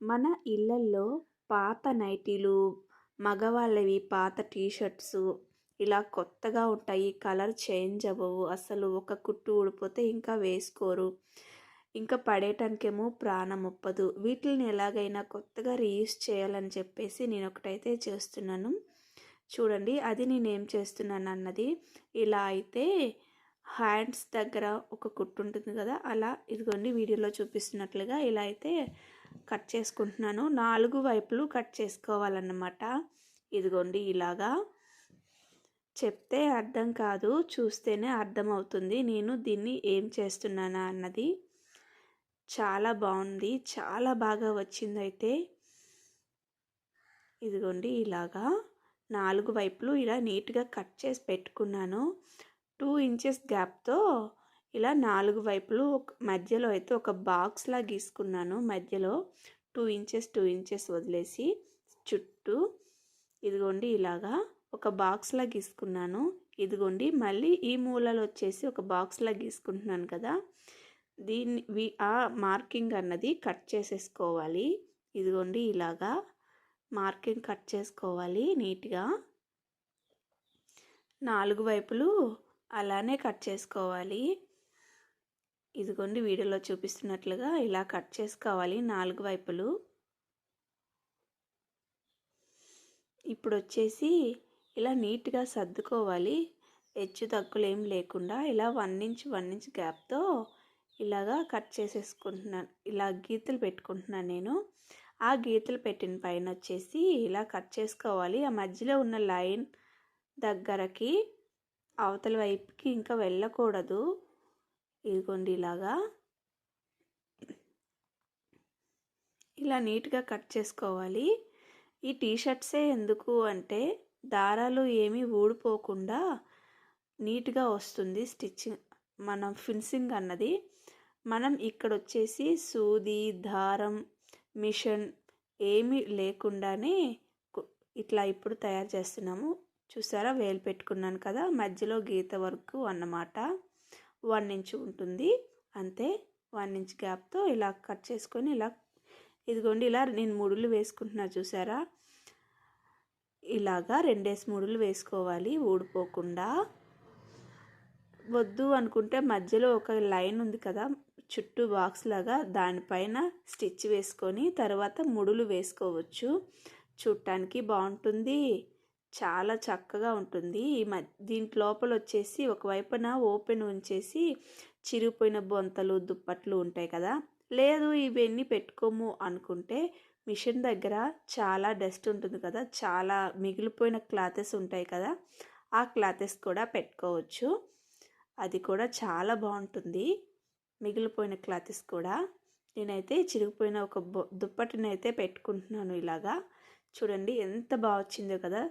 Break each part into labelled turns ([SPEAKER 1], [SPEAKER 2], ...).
[SPEAKER 1] మన ఇళ్ళల్లో పాత నైటీలు మగవాళ్ళవి పాత టీషర్ట్స్ ఇలా కొత్తగా ఉంటాయి. కలర్ చేంజ్ అవ్వవు. అసలు ఒక కుట్టు ఊడిపోతే ఇంకా వేసుకోరు. ఇంకా పడేటానికేమో ప్రాణం ఒప్పదు. వీటిని ఎలాగైనా కొత్తగా రీయూస్ చేయాలని చెప్పేసి నేను ఒకటైతే చేస్తున్నాను. చూడండి అది నేను ఏం చేస్తున్నాను అన్నది ఇలా అయితే హ్యాండ్స్ దగ్గర ఒక కుట్టు ఉంటుంది కదా అలా ఇదిగోండి వీడియోలో చూపిస్తున్నట్లుగా ఇలా అయితే కట్ చేసుకుంటున్నాను. నాలుగు వైపులు కట్ చేసుకోవాలన్నమాట. ఇదిగోండి ఇలాగా. చెప్తే అర్థం కాదు చూస్తేనే అర్థమవుతుంది నేను దీన్ని ఏం చేస్తున్నానా అన్నది. చాలా బాగుంది చాలా బాగా వచ్చింది అయితే ఇదిగోండి ఇలాగా. నాలుగు వైపులు ఇలా నీట్గా కట్ చేసి పెట్టుకున్నాను. టూ ఇంచెస్ గ్యాప్తో ఇలా నాలుగు వైపులు మధ్యలో అయితే ఒక బాక్స్లా గీసుకున్నాను. మధ్యలో టూ ఇంచెస్ టూ ఇంచెస్ వదిలేసి చుట్టూ ఇదిగోండి ఇలాగా ఒక బాక్స్లా గీసుకున్నాను. ఇదిగోండి మళ్ళీ ఈ మూలలో వచ్చేసి ఒక బాక్స్లా గీసుకుంటున్నాను కదా. దీన్ని ఆ మార్కింగ్ అన్నది కట్ చేసేసుకోవాలి. ఇదిగోండి ఇలాగా మార్కింగ్ కట్ చేసుకోవాలి నీట్గా. నాలుగు వైపులు అలానే కట్ చేసుకోవాలి. ఇదిగోండి వీడియోలో చూపిస్తున్నట్లుగా ఇలా కట్ చేసుకోవాలి నాలుగు వైపులు. ఇప్పుడు వచ్చేసి ఇలా నీట్గా సర్దుకోవాలి. హెచ్చు తగ్గులు ఏం లేకుండా ఇలా వన్ ఇంచ్ వన్ ఇంచ్ గ్యాప్తో ఇలాగా కట్ చేసేసుకుంటున్నాను. ఇలా గీతలు పెట్టుకుంటున్నాను నేను. ఆ గీతలు పెట్టిన పైన వచ్చేసి ఇలా కట్ చేసుకోవాలి. ఆ మధ్యలో ఉన్న లైన్ దగ్గరకి అవతల వైపుకి ఇంకా వెళ్ళకూడదు. ఇదిగోండి ఇలాగా. ఇలా నీట్గా కట్ చేసుకోవాలి. ఈ టీషర్ట్సే ఎందుకు అంటే దారాలు ఏమీ ఊడిపోకుండా నీట్గా వస్తుంది స్టిచ్చింగ్ మనం ఫిన్సింగ్ అన్నది. మనం ఇక్కడ వచ్చేసి సూది దారం మిషన్ ఏమీ లేకుండానే ఇట్లా ఇప్పుడు తయారు చేస్తున్నాము. చూసారా? వేలు పెట్టుకున్నాను కదా? మధ్యలో గీత వరకు అన్నమాట. వన్ ఇంచ్ ఉంటుంది. అంతే వన్ ఇంచ్ గ్యాప్తో ఇలా కట్ చేసుకొని ఇలా ఇదిగోండి ఇలా నేను ముడులు వేసుకుంటున్నా చూసారా? ఇలాగా రెండేసి ముడులు వేసుకోవాలి ఊడిపోకుండా. వద్దు అనుకుంటే మధ్యలో ఒక లైన్ ఉంది కదా చుట్టూ బాక్స్ లాగా దానిపైన స్టిచ్ వేసుకొని తర్వాత ముడులు వేసుకోవచ్చు. చూడటానికి బాగుంటుంది. చాలా చక్కగా ఉంటుంది. ఈ మ దీంట్ లోపల వచ్చేసి ఒకవైపున ఓపెన్ ఉంచేసి చిరిగిపోయిన బొంతలు దుప్పట్లు ఉంటాయి కదా. లేదు ఇవన్నీ పెట్టుకోము అనుకుంటే మిషన్ దగ్గర చాలా డస్ట్ ఉంటుంది కదా. చాలా మిగిలిపోయిన క్లాతెస్ ఉంటాయి కదా. ఆ క్లాతెస్ కూడా పెట్టుకోవచ్చు. అది కూడా చాలా బాగుంటుంది. మిగిలిపోయిన క్లాతెస్ కూడా. నేనైతే చిరిగిపోయిన ఒక బొ అయితే పెట్టుకుంటున్నాను ఇలాగా. చూడండి ఎంత బాగా వచ్చిందో కదా.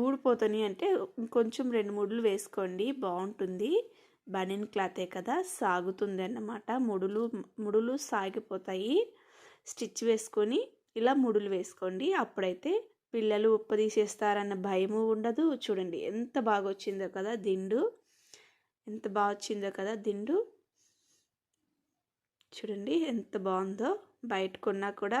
[SPEAKER 1] ఊడిపోతాయి అంటే కొంచెం రెండు ముడులు వేసుకోండి బాగుంటుంది. బనిన్ క్లాతే కదా సాగుతుంది అన్నమాట ముడులు ముడులు సాగిపోతాయి. స్టిచ్ వేసుకొని ఇలా ముడులు వేసుకోండి. అప్పుడైతే పిల్లలు ఉప్పదీసేస్తారన్న భయము ఉండదు. చూడండి ఎంత బాగా వచ్చిందో కదా దిండు. ఎంత బాగా వచ్చిందో కదా దిండు. చూడండి ఎంత బాగుందో. బయట కొన్నా కూడా